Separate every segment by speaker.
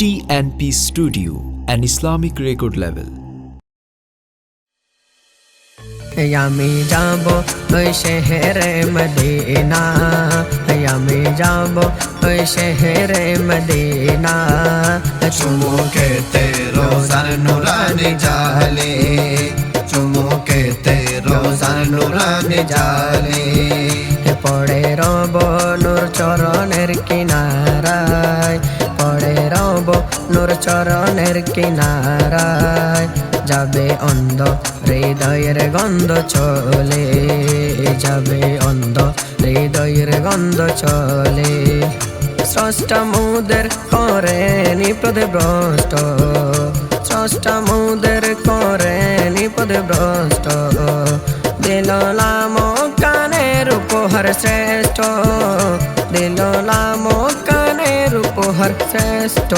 Speaker 1: TNP Studio, an Islamic record label.
Speaker 2: আমি যাব ওই শহরে মদিনা আমি যাব ওই শহরে মদিনা
Speaker 3: চুমুকে রোজার নুরানি জালে চুমুকে রোজার নুরানি জালে
Speaker 2: পড়ে রব নূর চরণের কিনারায় পড়ে রব নূর চরণের কিনারায়। যাবে অন্ধ হৃদয়ের গন্ধ চলে, যাবে অন্ধ হৃদয়ের গন্ধ চলে। স্রষ্টা মুদের করে নিপদ ভ্রষ্ট, স্রষ্টা মুদের করে নিপদ ভ্রষ্ট। দিলাম কানের উপহার শ্রেষ্ঠ দিলাম কানের উপহার শ্রেষ্ঠ।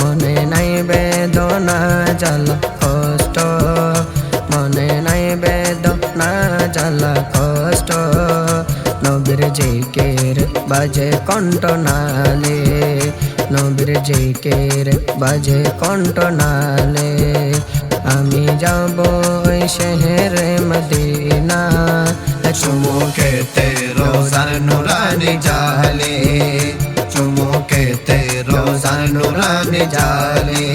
Speaker 2: মনে নাই বেদনা জল কষ্ট। মনে নাই বেদনা জল কষ্ট। নবীর জিকের বাজে কণ্ঠ নালে নবীর জিকের বাজে কণ্ঠ নালে আমি যাব ওই শহরে মদিনা।
Speaker 3: জালে।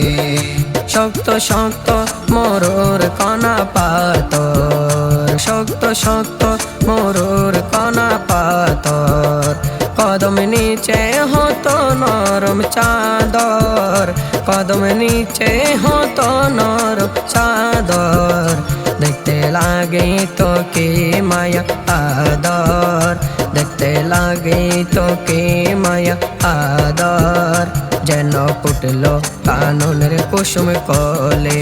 Speaker 2: শক্ত শক্ত মরুর কণা পাতর শক্ত শক্ত মরুর কণা পাতর কদম নিচে হতো নরম চাদর। কদম নিচে হতো নরম চাদর। দেখতে লাগে তো কে মায়া আদর। দেখতে লাগে তো কে মায়া আদর। যেন ফুটল কানুনের কুসুম কলে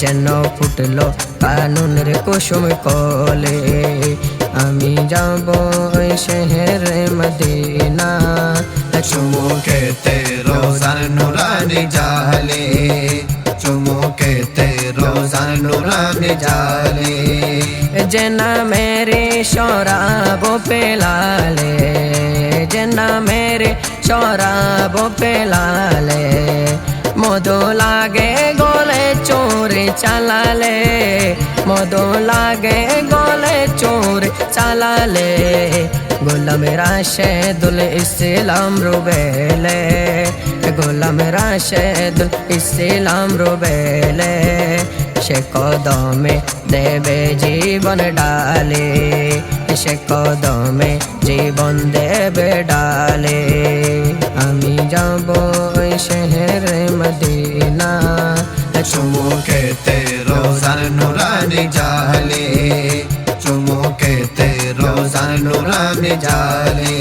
Speaker 2: যেন ফুটল কানুনের কুসুম কলে। আমি যাব শহর মদিনা
Speaker 3: চুমুকে তে রোজার নুরানি জালে চুমুকে তে রোজার নুরানি জালে।
Speaker 2: যেন মেরে শরাব পেলা চরাবো পেলালে। মধু লাগে গলে চোরে চালালে। মধু লাগে গলে চোরে চালালে। গোলাম রাশে দুল ইসলাম রুবেলে। গোলাম রাশে দুল ইসলাম রুবেলে। সে কদমে দেবে জীবন ডালে। সে কদমে জীবন দেবে ডালে। যাব ওই শহরে মদিনা।
Speaker 3: চুমুকে রোজার নুরানি জালে চুমুকে রোজার নুরানি জালে